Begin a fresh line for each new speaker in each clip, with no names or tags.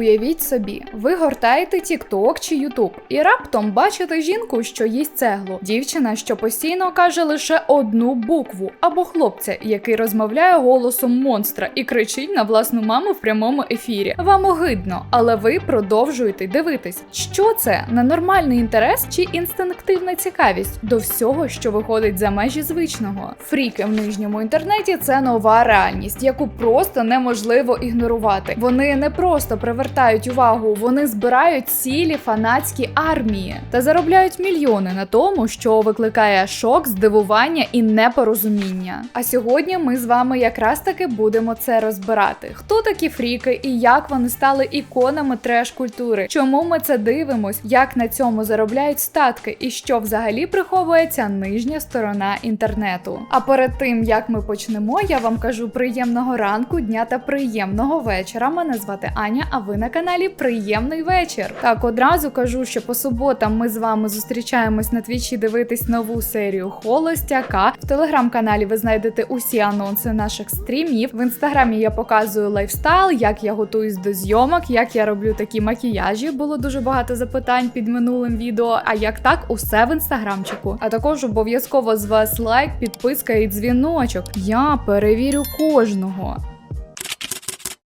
Уявіть собі, ви гортаєте TikTok чи YouTube і раптом бачите жінку, що їсть цеглу, дівчина, що постійно каже лише одну букву, або хлопця, який розмовляє голосом монстра і кричить на власну маму в прямому ефірі. Вам огидно, але ви продовжуєте дивитись, що це ненормальний інтерес чи інстинктивна цікавість до всього, що виходить за межі звичного. Фріки в нижньому інтернеті це нова реальність, яку просто неможливо ігнорувати. Вони не просто привертають увагу, вони збирають цілі фанатські армії та заробляють мільйони на тому, що викликає шок, здивування і непорозуміння. А сьогодні ми з вами якраз таки будемо це розбирати. Хто такі фріки і як вони стали іконами треш-культури? Чому ми це дивимось? Як на цьому заробляють статки, і що взагалі приховується нижня сторона інтернету? А перед тим як ми почнемо, я вам кажу приємного ранку, дня та приємного вечора. Мене звати Аня. А ви на каналі Приємний вечір. Так одразу кажу, що по суботам ми з вами зустрічаємось на твічі дивитись нову серію Холостяка. В телеграм-каналі ви знайдете усі анонси наших стрімів. В інстаграмі я показую лайфстайл, як я готуюсь до зйомок, як я роблю такі макіяжі. Було дуже багато запитань під минулим відео. А як так, усе в інстаграмчику. А також обов'язково з вас лайк, підписка і дзвіночок. Я перевірю кожного.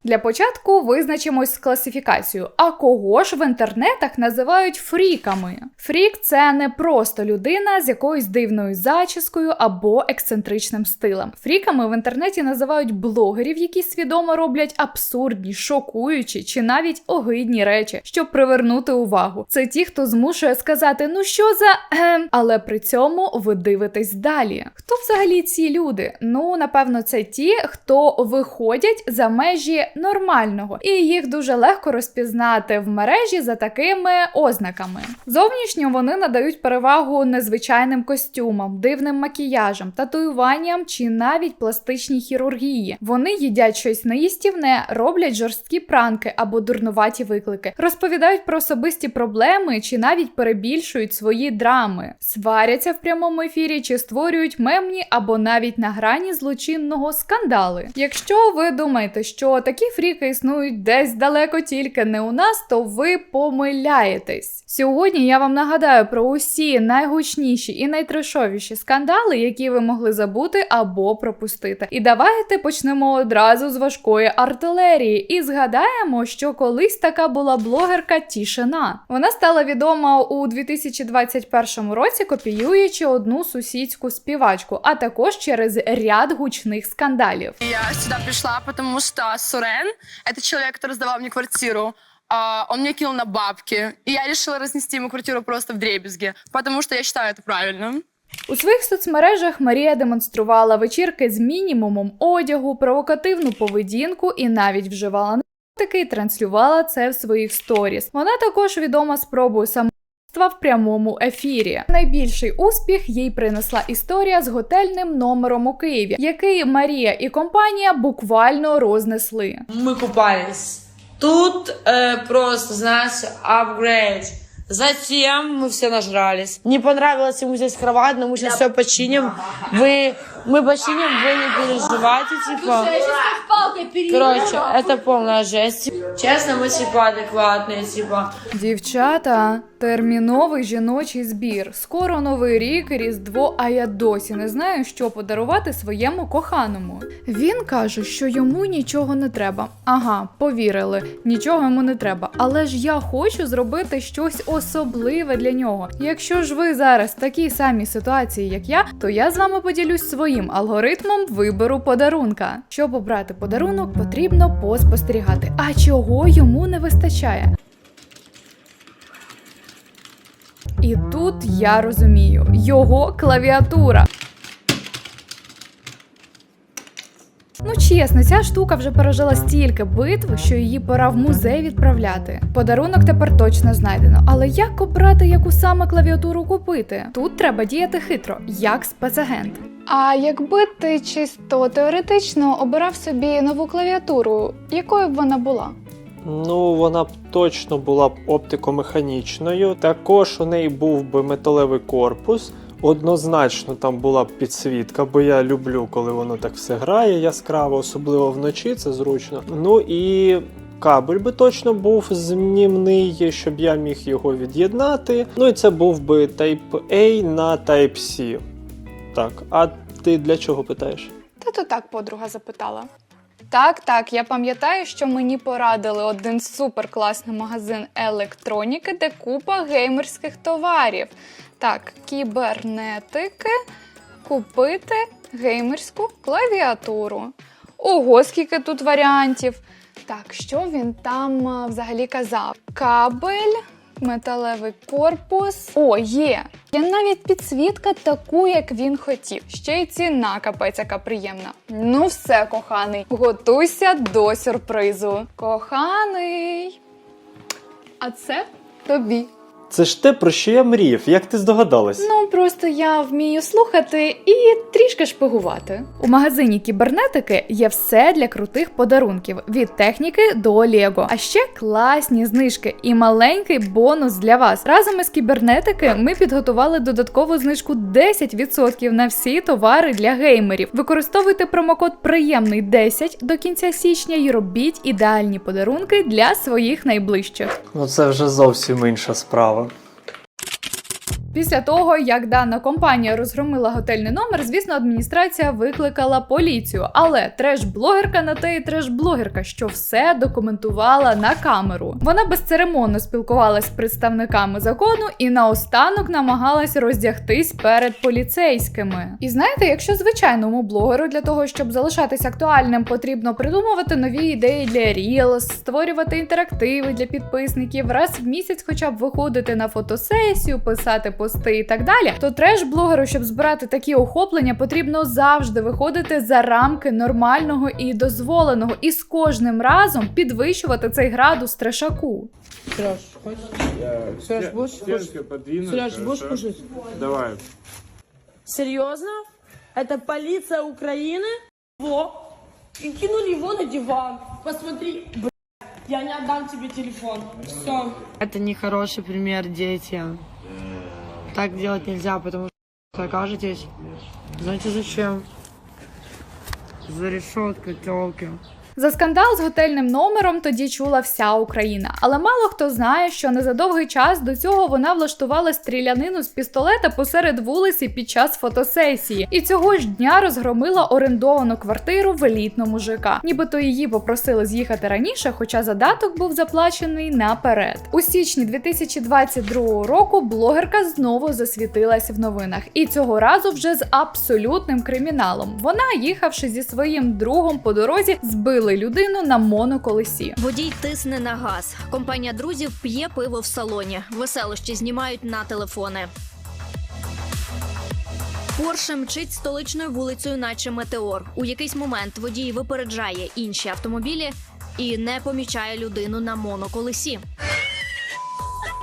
Для початку визначимось з класифікацією. А кого ж в інтернетах називають фріками? Фрік це не просто людина з якоюсь дивною зачіскою або ексцентричним стилем. Фріками в інтернеті називають блогерів, які свідомо роблять абсурдні, шокуючі чи навіть огидні речі, щоб привернути увагу. Це ті, хто змушує сказати, ну що за ем, але при цьому ви дивитесь далі. Хто взагалі ці люди? Ну, напевно, це ті, хто виходять за межі нормального, і їх дуже легко розпізнати в мережі за такими ознаками. Зовнішньо вони надають перевагу незвичайним костюмам, дивним макіяжам, татуюванням чи навіть пластичній хірургії. Вони їдять щось неїстівне, роблять жорсткі пранки або дурнуваті виклики, розповідають про особисті проблеми чи навіть перебільшують свої драми, сваряться в прямому ефірі чи створюють мемні або навіть на грані злочинного скандали. Якщо ви думаєте, що такі фріки існують десь далеко тільки не у нас, то ви помиляєтесь. Сьогодні я вам нагадаю про усі найгучніші і найтрешовіші скандали, які ви могли забути або пропустити. І давайте почнемо одразу з важкої артилерії і згадаємо, що колись така була блогерка Тішина. Вона стала відома у 2021 році, копіюючи одну сусідську співачку, а також через ряд гучних скандалів.
Я сюда пришла, потому что Сурен, это человек, который сдавал мне квартиру, а, он мне кинул на бабки, и я решила разнести ему квартиру просто в дребезги, потому что я считаю это правильно.
У своїх соцмережах Марія демонструвала вечірки з мінімумом одягу, провокативну поведінку і навіть вживала наркотики і транслювала це в своїх сторіс. Вона також відома спробою самогубства в прямому ефірі. Найбільший успіх їй принесла історія з готельним номером у Києві, який Марія і компанія буквально рознесли.
Мы купались. Тут э, просто, знаешь, апгрейд. Затем мы все нажрались. Не понравилось ему здесь кровать, но мы сейчас все починим. Вы, мы починим, вы не переживайте, типа. Короче, это полная жесть. Честно, мы типа адекватные, типа.
Дівчата, терміновий жіночий збір. Скоро новий рік, Різдво, а я досі не знаю, що подарувати своєму коханому. Він каже, що йому нічого не треба. Ага, повірили, нічого йому не треба. Але ж я хочу зробити щось особливе для нього. Якщо ж ви зараз в такій самій ситуації, як я, то я з вами поділюсь своїм алгоритмом вибору подарунка. Щоб обрати подарунок, потрібно поспостерігати. А чого йому не вистачає? І тут я розумію його клавіатура. Ну чесно, ця штука вже пережила стільки битв, що її пора в музей відправляти. Подарунок тепер точно знайдено. Але як обрати, яку саме клавіатуру купити? Тут треба діяти хитро, як спецагент. А якби ти чисто теоретично обирав собі нову клавіатуру, якою б вона була?
Ну, вона б точно була б оптикомеханічною. Також у неї був би металевий корпус. Однозначно там була б підсвітка, бо я люблю, коли воно так все грає яскраво, особливо вночі, це зручно. Ну і кабель би точно був знімний, щоб я міг його від'єднати. Ну і це був би Type A на Type C. Так, а ти для чого питаєш?
Та то так подруга запитала. Так, так, я пам'ятаю, що мені порадили один суперкласний магазин електроніки, де купа геймерських товарів. Так, кібернетики, купити геймерську клавіатуру. Ого, скільки тут варіантів. Так, що він там взагалі казав? Кабель, металевий корпус. О, є! Я навіть підсвітка таку, як він хотів. Ще й ціна капець, яка приємна. Ну все, коханий, готуйся до сюрпризу. Коханий. А це тобі.
Це ж те, про що я мріяв, як ти здогадалась?
Ну просто я вмію слухати і трішки шпигувати. У магазині кібернетики є все для крутих подарунків від техніки до Лего. А ще класні знижки і маленький бонус для вас. Разом із кібернетики ми підготували додаткову знижку 10% на всі товари для геймерів. Використовуйте промокод приємний 10 до кінця січня і робіть ідеальні подарунки для своїх найближчих.
Ну це вже зовсім інша справа.
Після того, як дана компанія розгромила готельний номер, звісно, адміністрація викликала поліцію. Але треш-блогерка на те і треш-блогерка, що все документувала на камеру. Вона безцеремонно спілкувалась з представниками закону і наостанок намагалась роздягтись перед поліцейськими. І знаєте, якщо звичайному блогеру для того, щоб залишатись актуальним, потрібно придумувати нові ідеї для Reels, створювати інтерактиви для підписників, раз в місяць, хоча б виходити на фотосесію, писати пости і так далі, то треш-блогеру, щоб збирати такі охоплення, потрібно завжди виходити за рамки нормального і дозволеного, і з кожним разом підвищувати цей градус трешаку.
Сереж, хочешь? Сереж, будешь?
Стенка подвинуть.
Сереж, будешь
хорошо?
кушать?
Давай.
Серьезно? Это полиция Украины? Во! И кинули его на диван. Посмотри, блядь, я не отдам тебе телефон. Все. Это не хороший пример детям. Так делать нельзя, потому что окажетесь. Знаете зачем? За решеткой телки.
За скандал з готельним номером тоді чула вся Україна, але мало хто знає, що не за довгий час до цього вона влаштувала стрілянину з пістолета посеред вулиці під час фотосесії, і цього ж дня розгромила орендовану квартиру в елітному ЖК. Нібито її попросили з'їхати раніше, хоча задаток був заплачений наперед. У січні 2022 року блогерка знову засвітилась в новинах, і цього разу вже з абсолютним криміналом. Вона, їхавши зі своїм другом по дорозі, збили людину на моноколесі.
Водій тисне на газ. Компанія друзів п'є пиво в салоні. Веселощі знімають на телефони. Порше мчить столичною вулицею, наче метеор. У якийсь момент водій випереджає інші автомобілі і не помічає людину на моноколесі.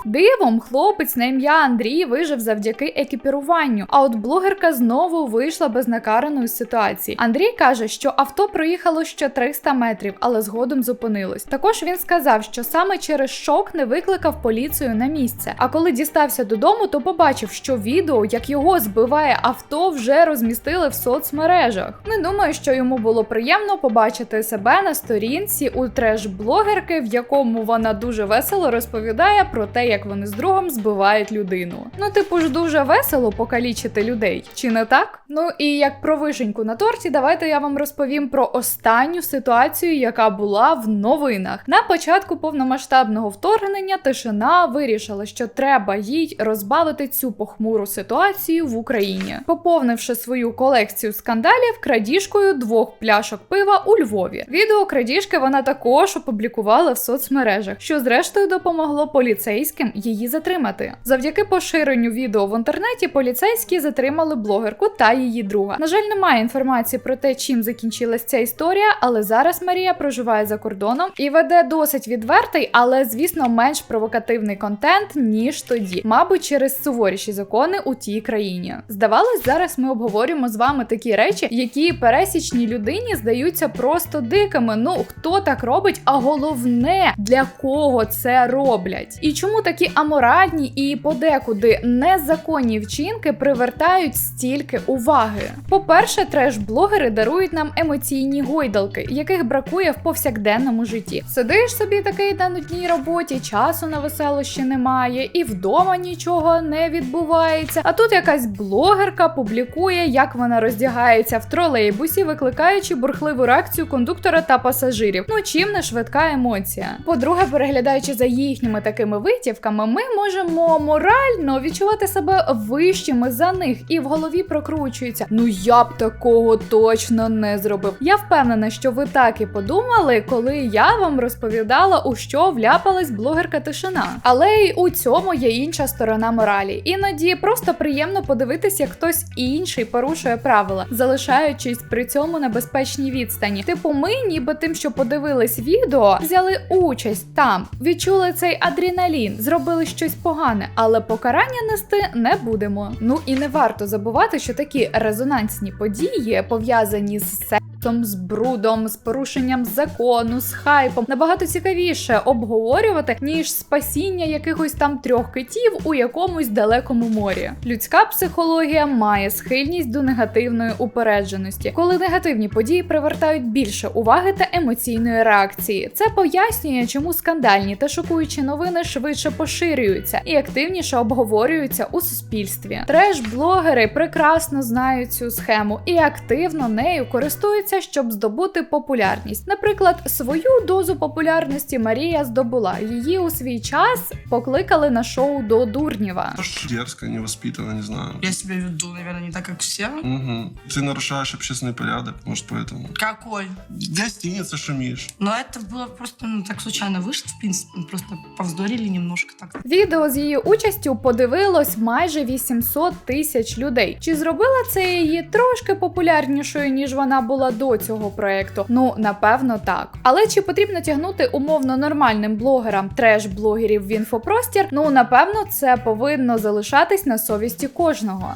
Дивом хлопець на ім'я Андрій вижив завдяки екіпіруванню. А от блогерка знову вийшла безнакараною з ситуації. Андрій каже, що авто проїхало ще 300 метрів, але згодом зупинилось. Також він сказав, що саме через шок не викликав поліцію на місце. А коли дістався додому, то побачив, що відео, як його збиває авто, вже розмістили в соцмережах. Не думаю, що йому було приємно побачити себе на сторінці у треш-блогерки, в якому вона дуже весело розповідає про те, як вони з другом збивають людину. Ну, типу ж дуже весело покалічити людей, чи не так? Ну і як про вишеньку на торті, давайте я вам розповім про останню ситуацію, яка була в новинах. На початку повномасштабного вторгнення тишина вирішила, що треба їй розбавити цю похмуру ситуацію в Україні, поповнивши свою колекцію скандалів крадіжкою двох пляшок пива у Львові. Відео крадіжки вона також опублікувала в соцмережах, що зрештою допомогло поліцейським її затримати. Завдяки поширенню відео в інтернеті поліцейські затримали блогерку та її друга. На жаль, немає інформації про те, чим закінчилась ця історія, але зараз Марія проживає за кордоном і веде досить відвертий, але звісно менш провокативний контент ніж тоді, мабуть, через суворіші закони у тій країні. Здавалось, зараз ми обговорюємо з вами такі речі, які пересічній людині здаються просто дикими. Ну хто так робить? А головне для кого це роблять? І чому такі аморальні і подекуди незаконні вчинки привертають стільки уваги? По-перше, треш-блогери дарують нам емоційні гойдалки, яких бракує в повсякденному житті. Сидиш собі такий на нудній роботі, часу на веселощі немає, і вдома нічого не відбувається. А тут якась блогерка публікує, як вона роздягається в тролейбусі, викликаючи бурхливу реакцію кондуктора та пасажирів. Ну чим не швидка емоція. По-друге, переглядаючи за їхніми такими витівками, ми можемо морально відчувати себе вищими за них, і в голові прокручується: ну я б такого точно не зробив. Я впевнена, що ви так і подумали, коли я вам розповідала, у що вляпалась блогерка тишина. Але й у цьому є інша сторона моралі. Іноді просто приємно подивитись, як хтось інший порушує правила, залишаючись при цьому на безпечній відстані. Типу, ми, ніби тим, що подивились відео, взяли участь там, відчули цей адреналін, зробили щось погане, але покарання нести не будемо. Ну і не варто забувати, що такі резонансні події пов'язані з сексом, з брудом, з порушенням закону, з хайпом набагато цікавіше обговорювати, ніж спасіння якихось там трьох китів у якомусь далекому морі. Людська психологія має схильність до негативної упередженості, коли негативні події привертають більше уваги та емоційної реакції. Це пояснює, чому скандальні та шокуючі новини швидше поширюються і активніше обговорюються у суспільстві. Треш-блогери прекрасно знають цю схему і активно нею користуються, щоб здобути популярність. Наприклад, свою дозу популярності Марія здобула. Її у свій час покликали на шоу до Дурнєва.
Может, дерзко, невоспитанно, не знаю.
Я себя веду, наверное, не так, как все.
Мгм. Ты нарушаешь общественный порядок, может, поэтому.
Какой?
В гостинице шумишь.
Но это было просто ну, так случайно вышло, в принципе, мы просто повздорили немножко так.
Відео з її участю подивилось майже 800 тисяч людей. Чи зробила це її трошки популярнішою, ніж вона була до цього проекту? Ну напевно так. Але чи потрібно тягнути умовно нормальним блогерам треш-блогерів в інфопростір? Ну напевно, це повинно залишатись на совісті кожного.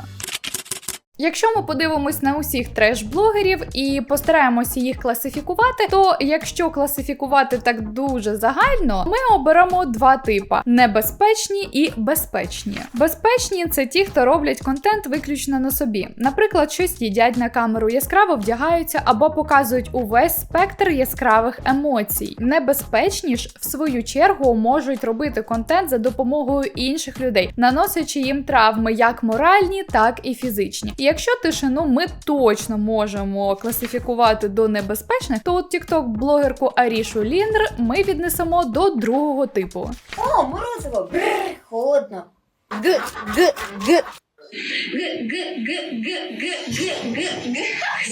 Якщо ми подивимось на усіх треш-блогерів і постараємося їх класифікувати, то якщо класифікувати так дуже загально, ми оберемо два типа: небезпечні і безпечні. Безпечні це ті, хто роблять контент виключно на собі. Наприклад, щось їдять на камеру, яскраво вдягаються або показують увесь спектр яскравих емоцій. Небезпечні ж, в свою чергу, можуть робити контент за допомогою інших людей, наносячи їм травми як моральні, так і фізичні. Якщо тишину ми точно можемо класифікувати до небезпечних, то от тікток-блогерку Арішу Ліндр ми віднесемо до другого типу.
О, морозиво! Бррр, холодно. Г, г, г. Г, г, г, г, г, г, г, г.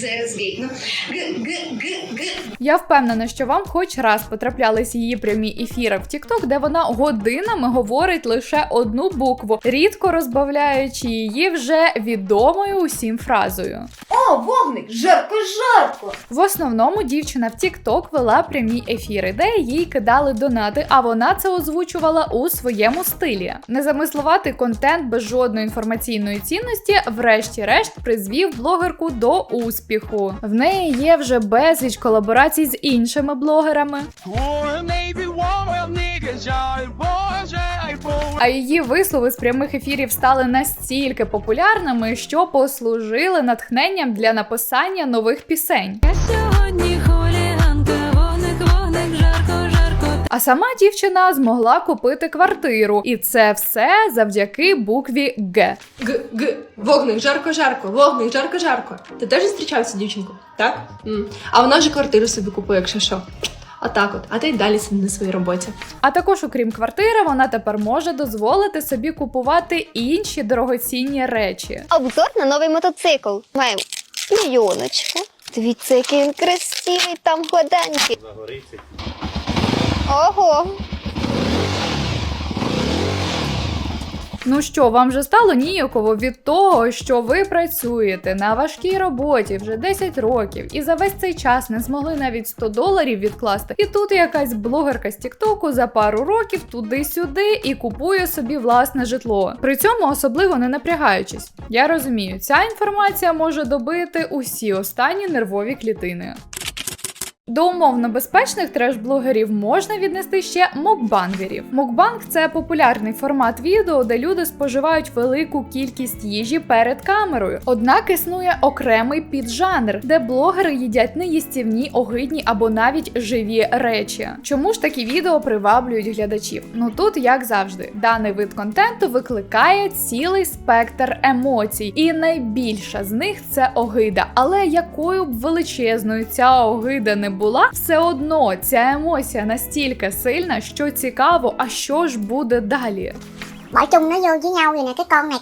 Зараз гейкну. Г, г, г, г.
Я впевнена, що вам хоч раз потраплялись її прямі ефіри в TikTok, де вона годинами говорить лише одну букву, рідко розбавляючи її вже відомою усім фразою.
О, вогник! Жарко, жарко!
В основному дівчина в TikTok вела прямі ефіри, де їй кидали донати, а вона це озвучувала у своєму стилі. Незамисловатий контент без жодної інформаційної цінності, врешті-решт, призвів блогерку до успіху. В неї є вже безліч колаборацій з іншими блогерами. А її вислови з прямих ефірів стали настільки популярними, що послужили натхненням для написання нових пісень.
Сьогодні
А сама дівчина змогла купити квартиру, і це все завдяки букві Г.
Г, г, вогник, жарко, жарко, вогник, жарко, жарко. Ти теж зустрічав цю дівчинку, так? М. А вона вже квартиру собі купує, якщо що. А так от, а ти й далі сиди на своїй роботі.
А також, окрім квартири, вона тепер може дозволити собі купувати інші дорогоцінні речі.
Обзор на новий мотоцикл. Маємо клейоночку. Дивіться, який він красивий, там гладенький. Ого,
Ну що, вам вже стало ніяково від того, що ви працюєте на важкій роботі вже 10 років і за весь цей час не змогли навіть 100 доларів відкласти. І тут якась блогерка з Тіктоку за пару років туди-сюди і купує собі власне житло. При цьому особливо не напрягаючись. Я розумію, ця інформація може добити усі останні нервові клітини. До умовно безпечних треш-блогерів можна віднести ще мукбангерів. Мукбанг це популярний формат відео, де люди споживають велику кількість їжі перед камерою. Однак існує окремий піджанр, де блогери їдять неїстівні, огидні або навіть живі речі. Чому ж такі відео приваблюють глядачів? Ну тут як завжди, даний вид контенту викликає цілий спектр емоцій, і найбільша з них це огида. Але якою б величезною ця огида не була, все одно ця емоція настільки сильна, що цікаво, а що ж буде далі.
Bỏ chung nó vô với nhau vậy nè cái con này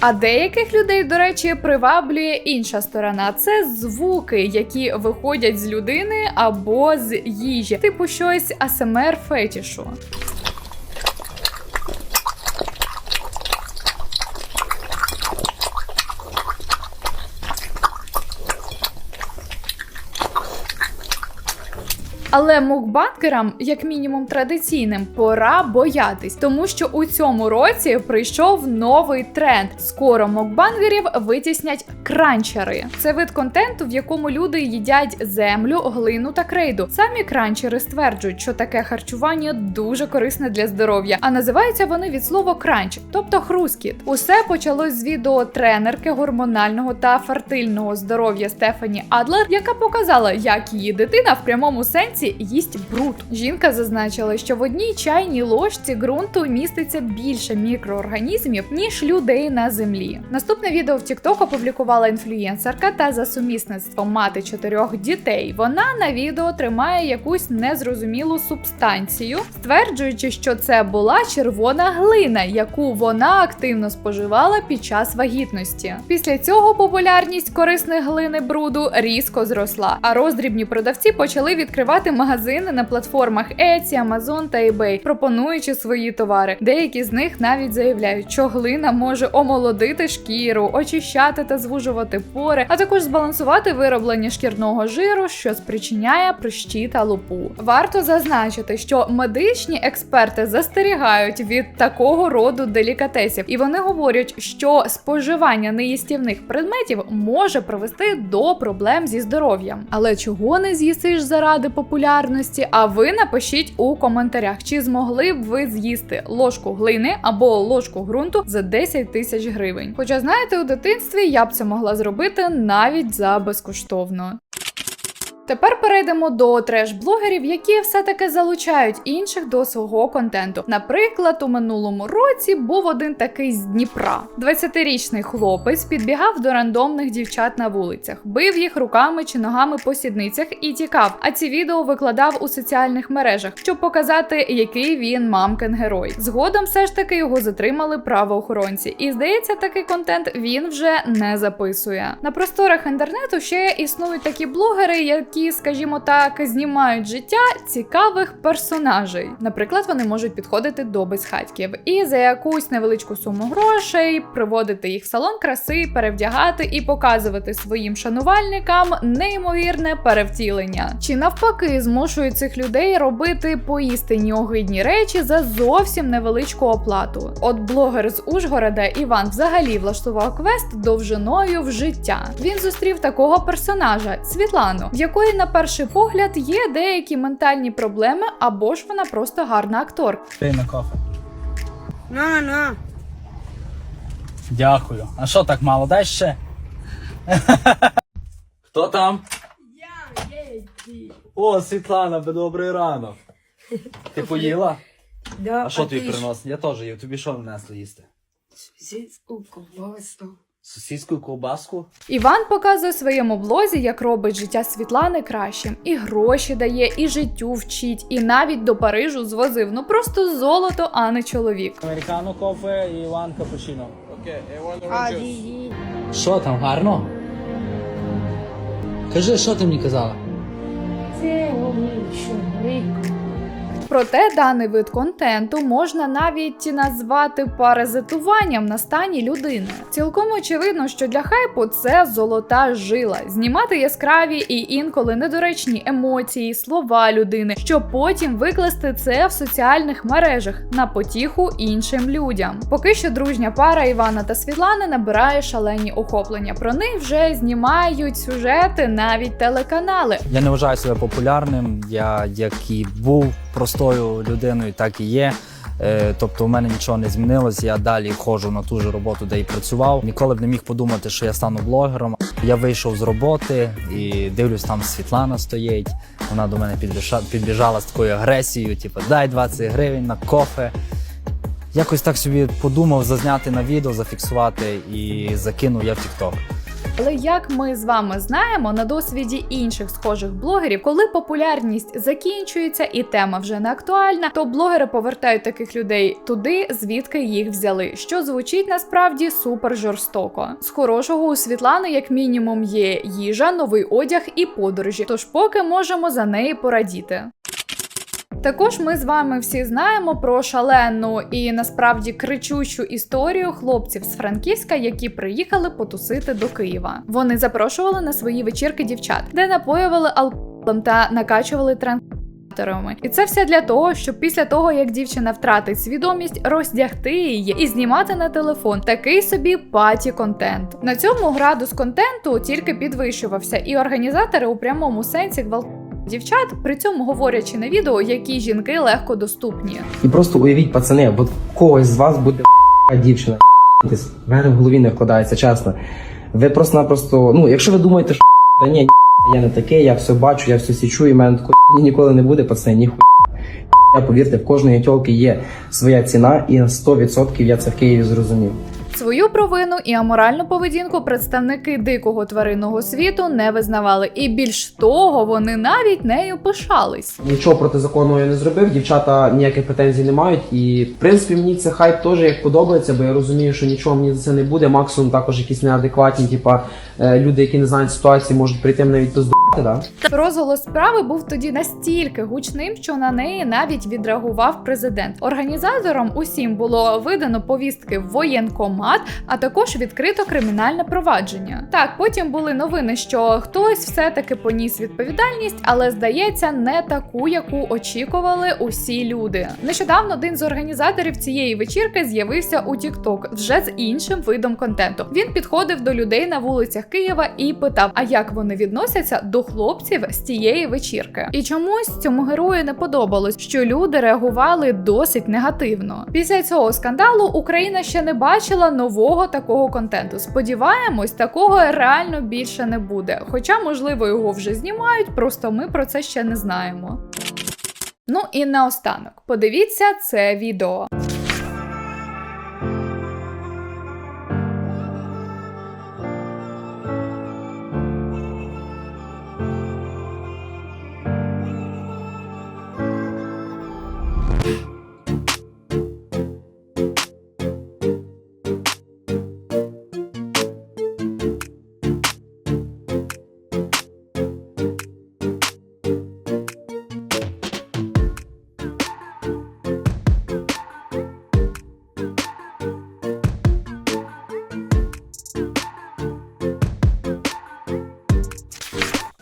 А деяких людей, до речі, приваблює інша сторона. Це звуки, які виходять з людини або з їжі, типу щось асмр фетішу. Але мукбангерам, як мінімум традиційним, пора боятись, тому що у цьому році прийшов новий тренд. Скоро мукбангерів витіснять кранчери. Це вид контенту, в якому люди їдять землю, глину та крейду. Самі кранчери стверджують, що таке харчування дуже корисне для здоров'я, а називаються вони від слова кранч, тобто хрускіт. Усе почалось з відео тренерки гормонального та фертильного здоров'я Стефані Адлер, яка показала, як її дитина в прямому сенсі їсть бруд. Жінка зазначила, що в одній чайній ложці ґрунту міститься більше мікроорганізмів ніж людей на землі. Наступне відео в TikTok опублікувала інфлюєнсерка та за сумісництвом мати чотирьох дітей. Вона на відео тримає якусь незрозумілу субстанцію, стверджуючи, що це була червона глина, яку вона активно споживала під час вагітності. Після цього популярність корисних глини бруду різко зросла, а роздрібні продавці почали відкривати магазини на платформах Etsy, Amazon та eBay, пропонуючи свої товари. Деякі з них навіть заявляють, що глина може омолодити шкіру, очищати та звужувати пори, а також збалансувати вироблення шкірного жиру, що спричиняє прищі та лупу. Варто зазначити, що медичні експерти застерігають від такого роду делікатесів, і вони говорять, що споживання неїстівних предметів може привести до проблем зі здоров'ям. Але чого не з'їсиш заради популярності? А ви напишіть у коментарях, чи змогли б ви з'їсти ложку глини або ложку ґрунту за 10 тисяч гривень. Хоча знаєте, у дитинстві я б це могла зробити навіть за безкоштовно. Тепер перейдемо до треш-блогерів, які все-таки залучають інших до свого контенту. Наприклад, у минулому році був один такий з Дніпра. 20-річний хлопець підбігав до рандомних дівчат на вулицях, бив їх руками чи ногами по сідницях і тікав. А ці відео викладав у соціальних мережах, щоб показати, який він мамкин герой. Згодом все ж таки його затримали правоохоронці, і здається, такий контент він вже не записує. На просторах інтернету ще існують такі блогери, які які, скажімо так, знімають життя цікавих персонажей. Наприклад, вони можуть підходити до безхатьків і за якусь невеличку суму грошей приводити їх в салон краси, перевдягати і показувати своїм шанувальникам неймовірне перевтілення. Чи навпаки змушують цих людей робити поістині огидні речі за зовсім невеличку оплату. От блогер з Ужгорода Іван взагалі влаштував квест довжиною в життя. Він зустрів такого персонажа Світлану, в якої на перший погляд є деякі ментальні проблеми, або ж вона просто гарна акторка.
Ти на кофе.
На, на.
Дякую. А що так мало? Дай ще. Хто там? Я, О, Світлана, добрий ранок. Ти поїла?
Да,
А що тобі приносить? Я теж їв. Тобі що внесли їсти?
Сільську ковбасу.
І ковбаску?
Іван показує своєму блозі, як робить життя Світлани кращим, і гроші дає, і життю вчить, і навіть до Парижу звозив. Ну просто золото, а не чоловік.
Американо кофе і Іван капучино. Що там, гарно? Кажи, що ти мені казала?
Проте даний вид контенту можна навіть назвати паразитуванням на стані людини. Цілком очевидно, що для хайпу це золота жила знімати яскраві і інколи недоречні емоції, слова людини, щоб потім викласти це в соціальних мережах на потіху іншим людям. Поки що дружня пара Івана та Світлани набирає шалені охоплення. Про них вже знімають сюжети, навіть телеканали.
Я не вважаю себе популярним. Я як і був простою людиною, так і є. Е, Тобто, у мене нічого не змінилось. Я далі ходжу на ту ж роботу, де і працював. Ніколи б не міг подумати, що я стану блогером. Я вийшов з роботи і дивлюсь, там Світлана стоїть. Вона до мене підбіжа- підбіжала з такою агресією, типу, дай 20 гривень на кофе. Якось так собі подумав зазняти на відео, зафіксувати і закинув я в TikTok.
Але як ми з вами знаємо, на досвіді інших схожих блогерів, коли популярність закінчується і тема вже не актуальна, то блогери повертають таких людей туди, звідки їх взяли, що звучить насправді супер жорстоко. З хорошого у Світлани, як мінімум, є їжа, новий одяг і подорожі. Тож поки можемо за неї порадіти. Також ми з вами всі знаємо про шалену і насправді кричущу історію хлопців з Франківська, які приїхали потусити до Києва. Вони запрошували на свої вечірки дівчат, де напоювали алкоголем та накачували транспортерами. І це все для того, щоб після того, як дівчина втратить свідомість, роздягти її і знімати на телефон такий собі паті контент. На цьому градус контенту тільки підвищувався, і організатори у прямому сенсі гвалтували дівчат, при цьому говорячи на відео, які жінки легко доступні.
І просто уявіть, пацани, в когось з вас буде дівчина. В мене в голові не вкладається, чесно. Ви просто-напросто, ну, якщо ви думаєте, що та ні, я не такий, я все бачу, я все січу, і в мене такої ніколи не буде, пацани, ніхуя. Я повірте, в кожної тьолки є своя ціна, і на 100% я це в Києві зрозумів.
Свою провину і аморальну поведінку представники дикого тваринного світу не визнавали, і більш того, вони навіть нею пишались.
Нічого протизаконного я не зробив, дівчата ніяких претензій не мають. І в принципі мені це хайп теж як подобається, бо я розумію, що нічого мені за це не буде. Максимум також якісь неадекватні, типа е, люди, які не знають ситуації, можуть прийти мене відпиздувати, да?
Розголос справи був тоді настільки гучним, що на неї навіть відреагував президент. Організаторам усім було видано повістки в воєнкомат, а також відкрито кримінальне провадження. Так, потім були новини, що хтось все-таки поніс відповідальність, але здається, не таку, яку очікували усі люди. Нещодавно один з організаторів цієї вечірки з'явився у TikTok вже з іншим видом контенту. Він підходив до людей на вулицях Києва і питав, а як вони відносяться до хлопців з цієї вечірки. І чомусь цьому герою не подобалось, що люди реагували досить негативно. Після цього скандалу Україна ще не бачила нового такого контенту. Сподіваємось, такого реально більше не буде. Хоча, можливо, його вже знімають, просто ми про це ще не знаємо. Ну і наостанок, подивіться це відео.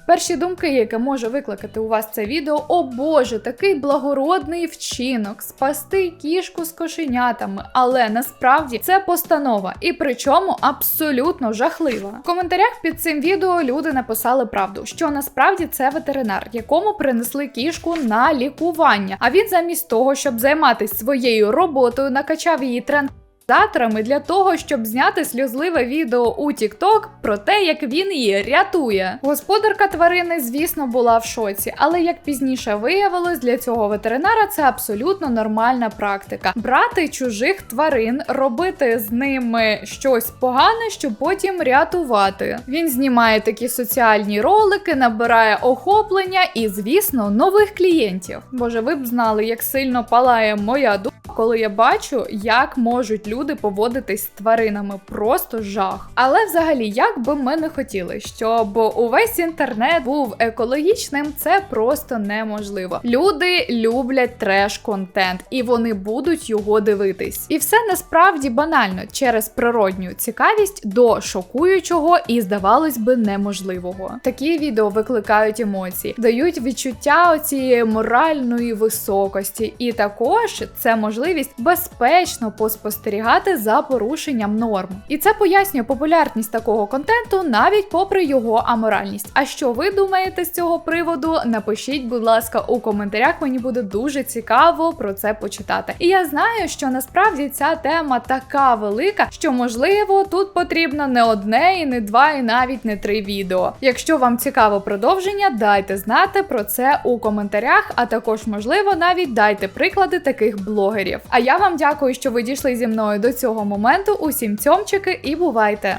Перші думки, яке може викликати у вас це відео, о боже, такий благородний вчинок спасти кішку з кошенятами. Але насправді це постанова, і причому абсолютно жахлива. В коментарях під цим відео люди написали правду, що насправді це ветеринар, якому принесли кішку на лікування. А він замість того, щоб займатися своєю роботою, накачав її тренд. Заторами для того, щоб зняти сльозливе відео у TikTok про те, як він її рятує. Господарка тварини, звісно, була в шоці, але як пізніше виявилось, для цього ветеринара це абсолютно нормальна практика: брати чужих тварин, робити з ними щось погане, щоб потім рятувати. Він знімає такі соціальні ролики, набирає охоплення і, звісно, нових клієнтів. Боже, ви б знали, як сильно палає моя думка коли я бачу, як можуть люди поводитись з тваринами. Просто жах. Але взагалі, як би ми не хотіли, щоб увесь інтернет був екологічним, це просто неможливо. Люди люблять треш-контент, і вони будуть його дивитись. І все насправді банально через природню цікавість до шокуючого і, здавалось би, неможливого. Такі відео викликають емоції, дають відчуття цієї моральної високості, і також це можливість безпечно поспостерігати за порушенням норм. І це пояснює популярність такого контенту навіть попри його аморальність. А що ви думаєте з цього приводу? Напишіть, будь ласка, у коментарях. Мені буде дуже цікаво про це почитати. І я знаю, що насправді ця тема така велика, що можливо тут потрібно не одне, і не два, і навіть не три відео. Якщо вам цікаво продовження, дайте знати про це у коментарях, а також, можливо, навіть дайте приклади таких блогерів. А я вам дякую, що ви дійшли зі мною до цього моменту. Усім цьомчики і бувайте!